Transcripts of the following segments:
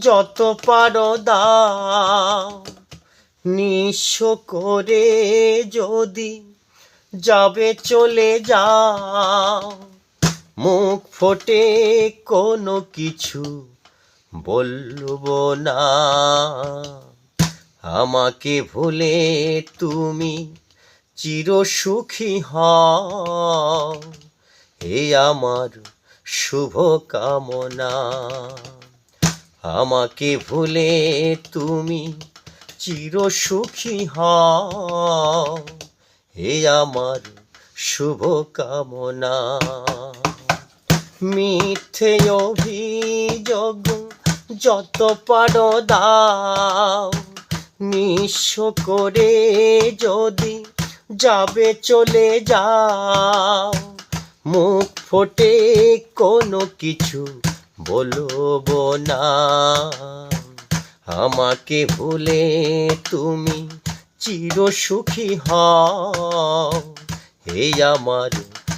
যত পারো দাও, নিঃস্ব করে যদি যাবে চলে যাও। মুখ ফোটে কোনো কিছু বলব না। আমাকে ভুলে তুমি চির সুখী হও, এ আমার শুভ কামনা। আমাকে ভুলে তুমি চির সুখী হও। হে আমার শুভ কামনা। মিথ্যে অভিযোগ যত পারো দাও। নিঃস্ব করে যদি যাবে চলে যাও। মুখ ফোটে কোনো কিছু বলব না। আমাকে ভুলে তুমি চির সুখী হও। হে আমার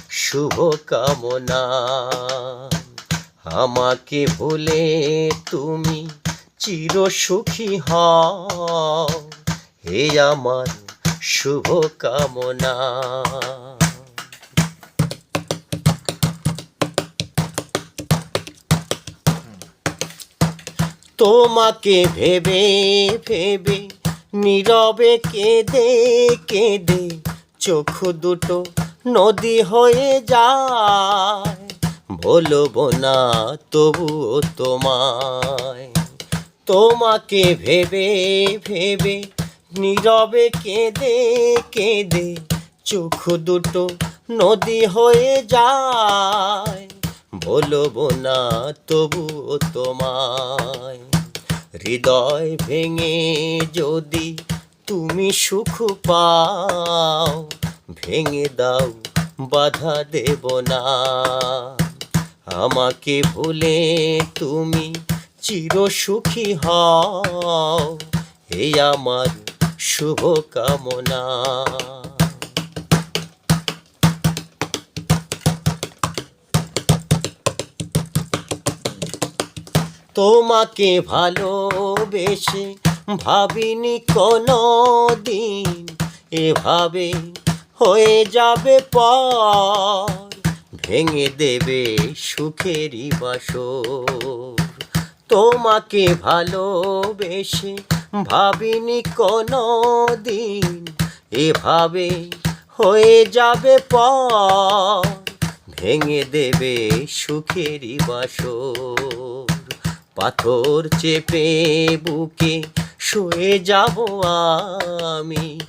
শুভ কামনা। আমাকে ভুলে তুমি চির সুখী হও। হে আমার শুভ কামনা। তোমাকে ভেবে ভেবে, নীরবে কেঁদে কেঁদে চোখ দুটো নদী হয়ে যায়। বলব না তবুও তোমায়। তোমাকে ভেবে ভেবে, নীরবে কেঁদে কেঁদে চোখ দুটো নদী হয়ে যায়। বলব না তবুও তোমায়। হৃদয় ভেঙে যদি তুমি সুখ পাও, ভেঙে দাও, বাধা দেব না। আমাকে ভুলে তুমি চির সুখী হও হে আমার শুভ কামনা। তোমাকে ভালোবেসে ভাবিনি কোনো দিন। এভাবে হয়ে যাবে পর, ভেঙে দেবে সুখেরই বাসর। তোমাকে ভালোবেসে ভাবিনি কোনো দিন। এভাবে হয়ে যাবে পর, ভেঙে দেবে সুখেরই বাসর। পাথর চেপে বুকে শুয়ে যাব আমি।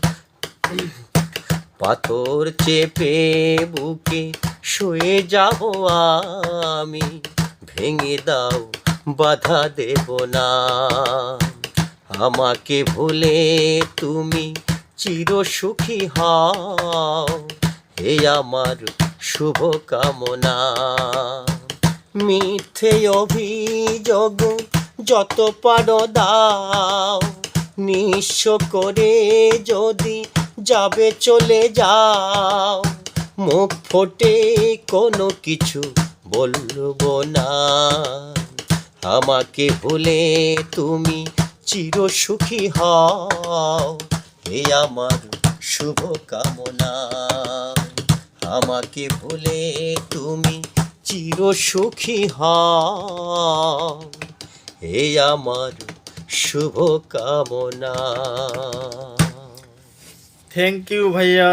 পাথর চেপে বুকে শুয়ে যাব আমি। ভেঙে দাও, বাধা দেব না। আমাকে ভুলে তুমি চির সুখী হও। হে আমার শুভ কামনা মিথ্যে অভিযোগ যত পারো দাও। নিঃস্ব করে যদি যাবে চলে যাও। মুখ ফোটে কোনো কিছু বলব না। আমাকে ভুলে তুমি চির সুখী হও। হে আমার শুভ কামনা আমাকে ভুলে তুমি চির সুখী হে আমার শুভ কামনা। থ্যাংক ইউ ভাইয়া।